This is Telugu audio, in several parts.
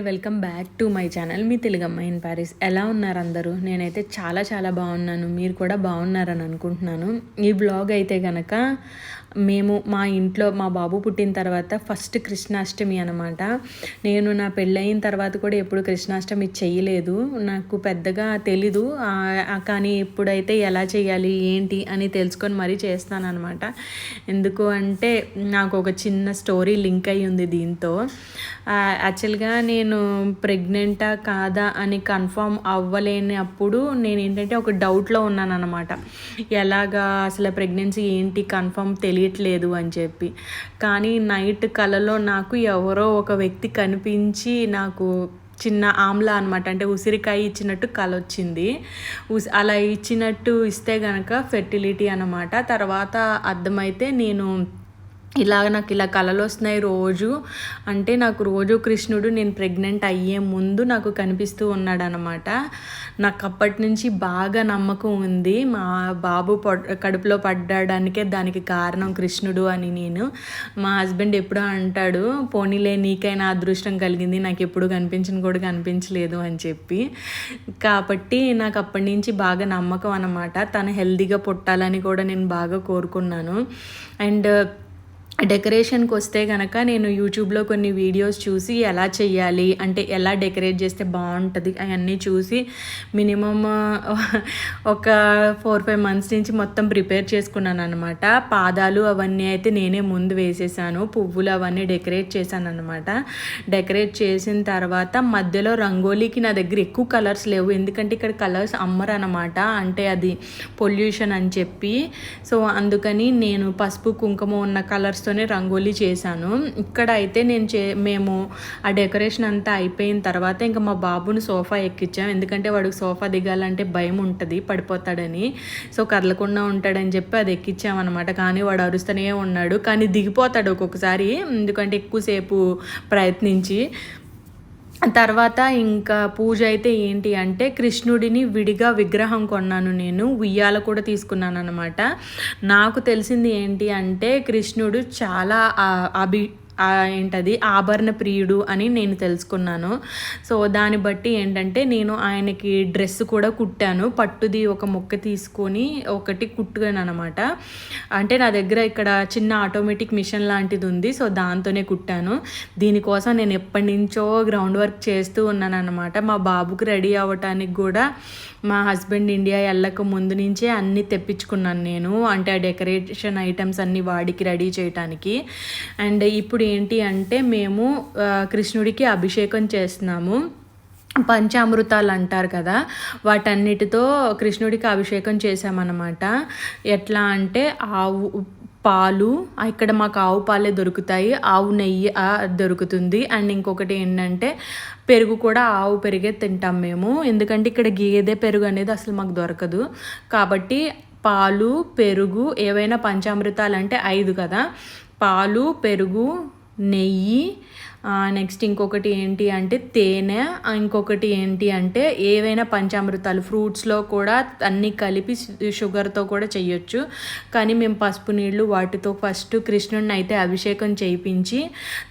Welcome back to my channel మీ తెలుగమ్మ ఇన్ ప్యారిస్ ఎలా ఉన్నారు అందరూ? నేనైతే చాలా చాలా బాగున్నాను. మీరు కూడా బాగున్నారని అనుకుంటున్నాను. ఈ బ్లాగ్ అయితే కనుక మేము మా ఇంట్లో మా బాబు పుట్టిన తర్వాత ఫస్ట్ కృష్ణాష్టమి అనమాట నేను నా పెళ్ళయిన తర్వాత కూడా ఎప్పుడు కృష్ణాష్టమి చేయలేదు. నాకు పెద్దగా తెలీదు. కానీ ఇప్పుడైతే ఎలా చేయాలి ఏంటి అని తెలుసుకొని మరీ చేస్తానమాట ఎందుకు అంటే నాకు ఒక చిన్న స్టోరీ లింక్ అయి ఉంది దీంతో. యాక్చువల్గా నేను ప్రెగ్నెంటా కాదా అని కన్ఫామ్ అవ్వలేనప్పుడు నేను ఏంటంటే ఒక డౌట్లో ఉన్నాను అనమాట ఎలాగా అసలు ప్రెగ్నెన్సీ ఏంటి కన్ఫర్మ్ తెలియట్లేదు అని చెప్పి. కానీ నైట్ కలలో నాకు ఎవరో ఒక వ్యక్తి కనిపించి నాకు చిన్న ఆమ్లా అనమాట అంటే ఉసిరికాయ ఇచ్చినట్టు కల వచ్చింది ఉస్ అలా ఇచ్చినట్టు ఇస్తే గనక ఫెర్టిలిటీ అనమాట తర్వాత అర్థమైతే నేను ఇలాగ నాకు ఇలా కళలు వస్తున్నాయి రోజు. అంటే నాకు రోజు కృష్ణుడు నేను ప్రెగ్నెంట్ అయ్యే ముందు నాకు కనిపిస్తూ ఉన్నాడు అనమాట నాకు అప్పటి నుంచి బాగా నమ్మకం ఉంది. మా బాబు కడుపులో పడ్డాడానికే దానికి కారణం కృష్ణుడు అని నేను. మా హస్బెండ్ ఎప్పుడూ అంటాడు పోనీలే నీకైనా అదృష్టం కలిగింది. నాకు ఎప్పుడు కనిపించిన కూడా కనిపించలేదు అని చెప్పి. కాబట్టి నాకు అప్పటి నుంచి బాగా నమ్మకం అనమాట తను హెల్తీగా పుట్టాలని కూడా నేను బాగా కోరుకున్నాను. అండ్ డెకరేషన్కి వస్తే కనుక నేను యూట్యూబ్లో కొన్ని వీడియోస్ చూసి ఎలా చేయాలి అంటే ఎలా డెకరేట్ చేస్తే బాగుంటుంది అవన్నీ చూసి మినిమమ్ ఒక ఫోర్ ఫైవ్ మంత్స్ నుంచి మొత్తం ప్రిపేర్ చేసుకున్నాను అనమాట పాదాలు అవన్నీ అయితే నేనే ముందు వేసేసాను పువ్వులు అవన్నీ డెకరేట్ చేశాను అనమాట డెకరేట్ చేసిన తర్వాత మధ్యలో రంగోలీకి నా దగ్గర ఎక్కువ కలర్స్ లేవు ఎందుకంటే ఇక్కడ కలర్స్ అమ్మరు అనమాట అంటే అది పొల్యూషన్ అని చెప్పి. సో అందుకని నేను పసుపు కుంకుమ ఉన్న కలర్స్ కలర్స్తోనే రంగోలీ చేశాను. ఇక్కడ అయితే నేను చే మేము ఆ డెకరేషన్ అంతా అయిపోయిన తర్వాత ఇంకా మా బాబుని సోఫా ఎక్కించాం ఎందుకంటే వాడికి సోఫా దిగాలంటే భయం ఉంటుంది పడిపోతాడని. సో కదలకుండా ఉంటాడని చెప్పి అది ఎక్కించామన్నమాట కానీ వాడు అరుస్తూనే ఉన్నాడు. కానీ దిగిపోతాడు ఒక్కొక్కసారి. ఎందుకంటే ఎక్కువసేపు ప్రయత్నించి. తర్వాత ఇంకా పూజ అయితే ఏంటి అంటే కృష్ణుడిని విడిగా విగ్రహం కొన్నాను నేను ఉయ్యాల కూడా తీసుకున్నాను అనమాట నాకు తెలిసింది ఏంటి అంటే కృష్ణుడు చాలా అభి ఏంటది? ఆభరణ ప్రియుడు అని నేను తెలుసుకున్నాను. సో దాన్ని బట్టి ఏంటంటే నేను ఆయనకి డ్రెస్ కూడా కుట్టాను. పట్టుది ఒక మొక్క తీసుకొని ఒకటి కుట్టుగాను అనమాట అంటే నా దగ్గర ఇక్కడ చిన్న ఆటోమేటిక్ మిషన్ లాంటిది ఉంది. సో దాంతోనే కుట్టాను. దీనికోసం నేను ఎప్పటి నుంచో గ్రౌండ్ వర్క్ చేస్తూ ఉన్నాను అనమాట మా బాబుకి రెడీ అవ్వటానికి కూడా మా హస్బెండ్ ఇండియా వెళ్ళక ముందు నుంచే అన్నీ తెప్పించుకున్నాను నేను. అంటే ఆ డెకరేషన్ ఐటమ్స్ అన్నీ వాడికి రెడీ చేయటానికి. అండ్ ఇప్పుడు ఏంటి అంటే మేము కృష్ణుడికి అభిషేకం చేస్తున్నాము. పంచామృతాలు అంటారు కదా వాటన్నిటితో కృష్ణుడికి అభిషేకం చేసామన్నమాట ఎట్లా అంటే ఆవు పాలు ఇక్కడ మాకు ఆవు పాలే దొరుకుతాయి ఆవు నెయ్యి దొరుకుతుంది. అండ్ ఇంకొకటి ఏంటంటే పెరుగు కూడా ఆవు పెరిగే తింటాం మేము. ఎందుకంటే ఇక్కడ గేదె పెరుగు అనేది అసలు మాకు దొరకదు. కాబట్టి పాలు పెరుగు ఏవైనా పంచామృతాలు అంటే ఐదు కదా. పాలు పెరుగు నెయ్యి నెక్స్ట్ ఇంకొకటి ఏంటి అంటే తేనె ఇంకొకటి ఏంటి అంటే ఏవైనా పంచామృతాలు ఫ్రూట్స్లో కూడా అన్నీ కలిపి షుగర్తో కూడా చేయొచ్చు కానీ మేము పసుపు నీళ్ళు వాటితో ఫస్ట్ కృష్ణుడిని అయితే అభిషేకం చేయించి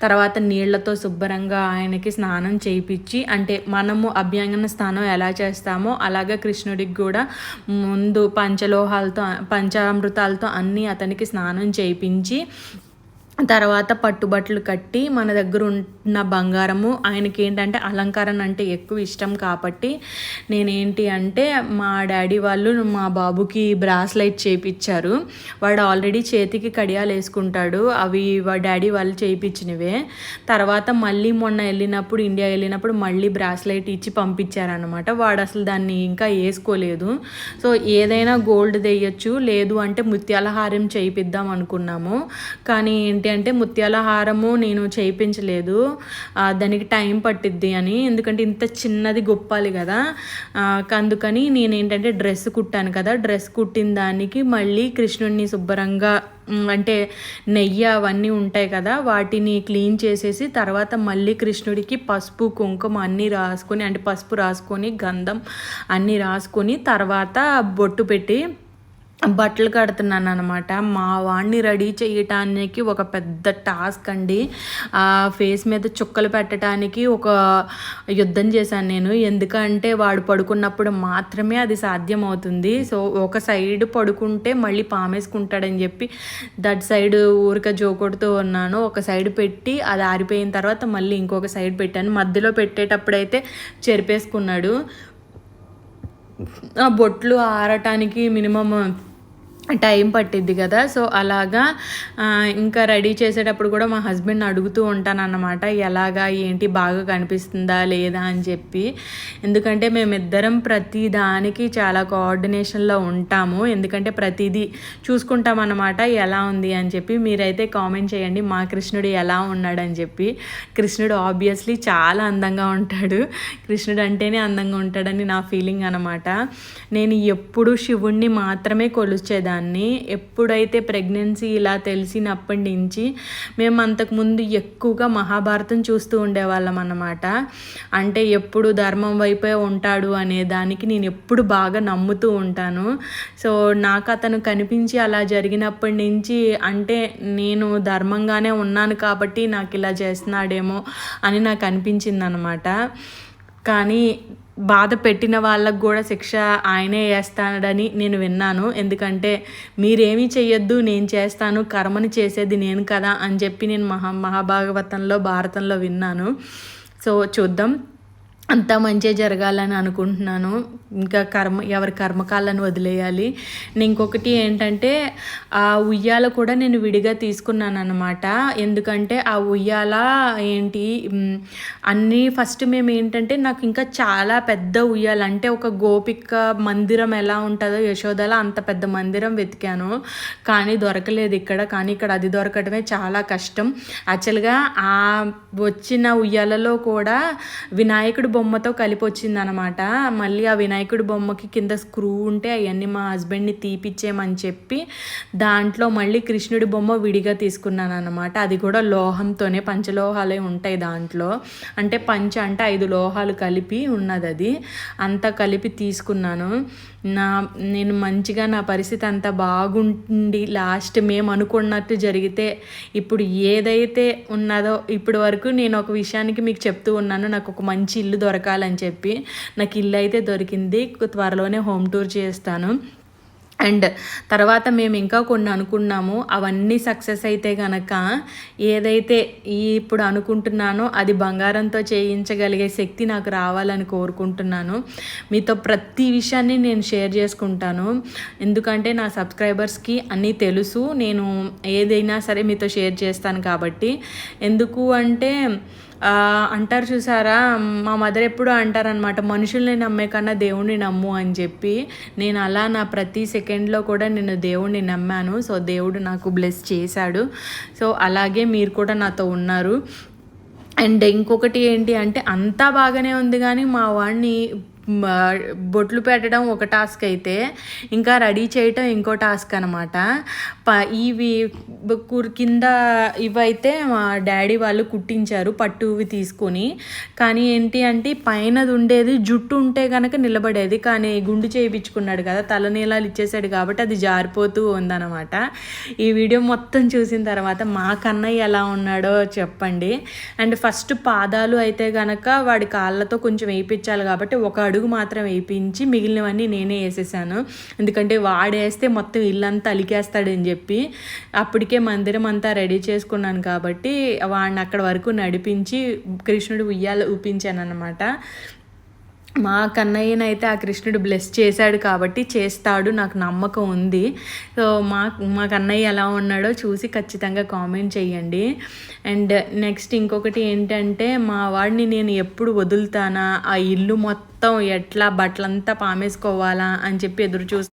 తర్వాత నీళ్ళతో శుభ్రంగా ఆయనకి స్నానం చేయించి అంటే మనము అభ్యంగన స్నానం ఎలా చేస్తామో అలాగే కృష్ణుడికి కూడా ముందు పంచలోహాలతో పంచామృతాలతో అన్నీ అతనికి స్నానం చేయించి తర్వాత పట్టుబట్టలు కట్టి మన దగ్గర ఉన్న బంగారము ఆయనకి ఏంటంటే అలంకరణ అంటే ఎక్కువ ఇష్టం కాబట్టి నేనేంటి అంటే మా డాడీ వాళ్ళు మా బాబుకి బ్రాస్లైట్ చేయించారు వాడు ఆల్రెడీ చేతికి కడియాలు వేసుకుంటాడు. అవి వా డాడీ వాళ్ళు చేయించినవే తర్వాత మళ్ళీ మొన్న వెళ్ళినప్పుడు ఇండియా వెళ్ళినప్పుడు మళ్ళీ బ్రాస్లైట్ ఇచ్చి పంపించారనమాట వాడు అసలు దాన్ని ఇంకా వేసుకోలేదు. సో ఏదైనా గోల్డ్ తెయ్యొచ్చు. లేదు అంటే ముత్యాల హారం చేయిద్దాం అనుకున్నాము. కానీ ఏంటి అంటే ముత్యాల హారము నేను చేయించలేదు. దానికి టైం పట్టిద్ది అని. ఎందుకంటే ఇంత చిన్నది గొప్పాలి కదా. అందుకని నేను ఏంటంటే డ్రెస్ కుట్టాను కదా. డ్రెస్ కుట్టిన దానికి మళ్ళీ కృష్ణుడిని శుభ్రంగా అంటే నెయ్యి అవన్నీ ఉంటాయి కదా. వాటిని క్లీన్ చేసేసి తర్వాత మళ్ళీ కృష్ణుడికి పసుపు కుంకుమ అన్నీ రాసుకొని అంటే పసుపు రాసుకొని గంధం అన్నీ రాసుకొని తర్వాత బొట్టు పెట్టి బట్టలు కడుతున్నాను అనమాట మా వాడిని రెడీ చేయటానికి ఒక పెద్ద టాస్క్ అండి. ఆ ఫేస్ మీద చుక్కలు పెట్టడానికి ఒక యుద్ధం చేశాను నేను. ఎందుకంటే వాడు పడుకున్నప్పుడు మాత్రమే అది సాధ్యం అవుతుంది సో ఒక సైడ్ పడుకుంటే మళ్ళీ పామేసుకుంటాడని చెప్పి దట్ సైడ్ ఊరిక జోకొడుతూ ఉన్నాను. ఒక సైడ్ పెట్టి అది ఆరిపోయిన తర్వాత మళ్ళీ ఇంకొక సైడ్ పెట్టాను. మధ్యలో పెట్టేటప్పుడైతే చెరిపేసుకున్నాడు. ఆ బొట్లు ఆరటానికి మినిమం టైం పట్టిద్ది కదా. సో అలాగా ఇంకా రెడీ చేసేటప్పుడు కూడా మా హస్బెండ్ అడుగుతూ ఉంటానన్నమాట ఎలాగా ఏంటి బాగా కనిపిస్తుందా లేదా అని చెప్పి. ఎందుకంటే మేమిద్దరం ప్రతి దానికి చాలా కోఆర్డినేషన్లో ఉంటాము. ఎందుకంటే ప్రతిదీ చూసుకుంటాం అన్నమాట ఎలా ఉంది అని చెప్పి. మీరైతే కామెంట్ చేయండి మా కృష్ణుడు ఎలా ఉన్నాడని చెప్పి. కృష్ణుడు ఆబ్వియస్లీ చాలా అందంగా ఉంటాడు. కృష్ణుడు అంటేనే అందంగా ఉంటాడని నా ఫీలింగ్ అనమాట నేను ఎప్పుడు శివుణ్ణి మాత్రమే కొలుచేదాన్ని. దాన్ని ఎప్పుడైతే ప్రెగ్నెన్సీ ఇలా తెలిసినప్పటి నుంచి మేము అంతకుముందు ఎక్కువగా మహాభారతం చూస్తూ ఉండేవాళ్ళం అన్నమాట. అంటే ఎప్పుడు ధర్మం వైపే ఉంటాడు అనే దానికి నేను ఎప్పుడు బాగా నమ్ముతూ ఉంటాను. సో నాకు అతను కనిపించి అలా జరిగినప్పటి నుంచి అంటే నేను ధర్మంగానే ఉన్నాను కాబట్టి నాకు ఇలా చేస్తున్నాడేమో అని నాకు అనిపించింది అనమాట కానీ బాధ పెట్టిన వాళ్ళకు కూడా శిక్ష ఆయనే వేస్తాడని నేను విన్నాను. ఎందుకంటే మీరేమీ చెయ్యొద్దు నేను చేస్తాను కర్మని చేసేది నేను కదా అని చెప్పి నేను మహా మహాభాగవతంలో భారతంలో విన్నాను. సో చూద్దాం. అంతా మంచిగా జరగాలని అనుకుంటున్నాను. ఇంకా కర్మ ఎవరి కర్మకాలను వదిలేయాలి. ఇంకొకటి ఏంటంటే ఆ ఉయ్యాల కూడా నేను విడిగా తీసుకున్నాను అనమాట ఎందుకంటే ఆ ఉయ్యాల ఏంటి అన్నీ ఫస్ట్ మేము ఏంటంటే నాకు ఇంకా చాలా పెద్ద ఉయ్యాల అంటే ఒక గోపిక మందిరం ఎలా ఉంటుందో యశోదల అంత పెద్ద మందిరం వెతికాను. కానీ దొరకలేదు ఇక్కడ. కానీ ఇక్కడ అది దొరకడమే చాలా కష్టం. యాక్చువల్గా ఆ వచ్చిన ఉయ్యాలలో కూడా వినాయకుడు బొమ్మతో కలిపి వచ్చిందనమాట మళ్ళీ ఆ వినాయకుడి బొమ్మకి కింద స్క్రూ ఉంటే అవన్నీ మా హస్బెండ్ని తీపిచ్చేయమని చెప్పి దాంట్లో మళ్ళీ కృష్ణుడి బొమ్మ విడిగా తీసుకున్నాను అనమాట అది కూడా లోహంతోనే పంచలోహాలే ఉంటాయి దాంట్లో. అంటే పంచ అంటే ఐదు లోహాలు కలిపి ఉన్నది అది అంతా కలిపి తీసుకున్నాను. నా నేను మంచిగా నా పరిస్థితి అంతా బాగుండి లాస్ట్ మేము అనుకున్నట్టు జరిగితే ఇప్పుడు ఏదైతే ఉన్నదో ఇప్పటి వరకు నేను ఒక విషయానికి మీకు చెప్తూ ఉన్నాను నాకు ఒక మంచి ఇల్లు దొరకాలని చెప్పి నాకు ఇల్లు అయితే దొరికింది. త్వరలోనే హోమ్ టూర్ చేస్తాను. అండ్ తర్వాత మేము ఇంకా కొన్ని అనుకున్నాము. అవన్నీ సక్సెస్ అయితే కనుక ఏదైతే ఇప్పుడు అనుకుంటున్నానో అది బంగారంతో చేయించగలిగే శక్తి నాకు రావాలని కోరుకుంటున్నాను. మీతో ప్రతి విషయాన్ని నేను షేర్ చేసుకుంటాను. ఎందుకంటే నా సబ్స్క్రైబర్స్కి అన్నీ తెలుసు. నేను ఏదైనా సరే మీతో షేర్ చేస్తాను కాబట్టి. ఎందుకు అంటే అంటారు చూసారా? మా మదర్ ఎప్పుడు అంటారనమాట మనుషుల్ని నమ్మే కన్నా దేవుణ్ణి నమ్ము అని చెప్పి. నేను అలా నా ప్రతి సెకండ్లో కూడా నేను దేవుణ్ణి నమ్మాను. సో దేవుడు నాకు బ్లెస్ చేశాడు. సో అలాగే మీరు కూడా నాతో ఉన్నారు. అండ్ ఇంకొకటి ఏంటి అంటే అంతా బాగానే ఉంది కానీ మా వాడిని బొట్లు పెట్టడం ఒక టాస్క్ అయితే ఇంకా రెడీ చేయటం ఇంకో టాస్క్ అనమాట ప ఇవి కింద ఇవైతే మా డాడీ వాళ్ళు కుట్టించారు పట్టువి తీసుకొని. కానీ ఏంటి అంటే పైనది ఉండేది జుట్టు ఉంటే కనుక నిలబడేది. కానీ గుండు చేయించుకున్నాడు కదా తలనీలాలు ఇచ్చేసాడు కాబట్టి అది జారిపోతూ ఉందన్నమాట. ఈ వీడియో మొత్తం చూసిన తర్వాత మా కన్నయ్య ఎలా ఉన్నాడో చెప్పండి. అండ్ ఫస్ట్ పాదాలు అయితే కనుక వాడి కాళ్ళతో కొంచెం వేయించాలి కాబట్టి ఒక అడుగు మాత్రం వేయించి మిగిలినవన్నీ నేనే వేసేసాను. ఎందుకంటే వాడేస్తే మొత్తం ఇల్లంతా అలికేస్తాడని చెప్పి చెప్పి అప్పటికే మందిరం అంతా రెడీ చేసుకున్నాను కాబట్టి వాడిని అక్కడ వరకు నడిపించి కృష్ణుడు ఉయ్యాల ఊపించాను అనమాట మా కన్నయ్యనైతే ఆ కృష్ణుడు బ్లెస్ చేశాడు కాబట్టి చేస్తాడు నాకు నమ్మకం ఉంది. సో మా మా కన్నయ్య ఎలా ఉన్నాడో చూసి ఖచ్చితంగా కామెంట్ చేయండి. అండ్ నెక్స్ట్ ఇంకొకటి ఏంటంటే మా వాడిని నేను ఎప్పుడు వదులుతానా? ఆ ఇల్లు మొత్తం ఎట్లా బట్టలంతా పామేసుకోవాలా అని చెప్పి ఎదురు చూస్తాను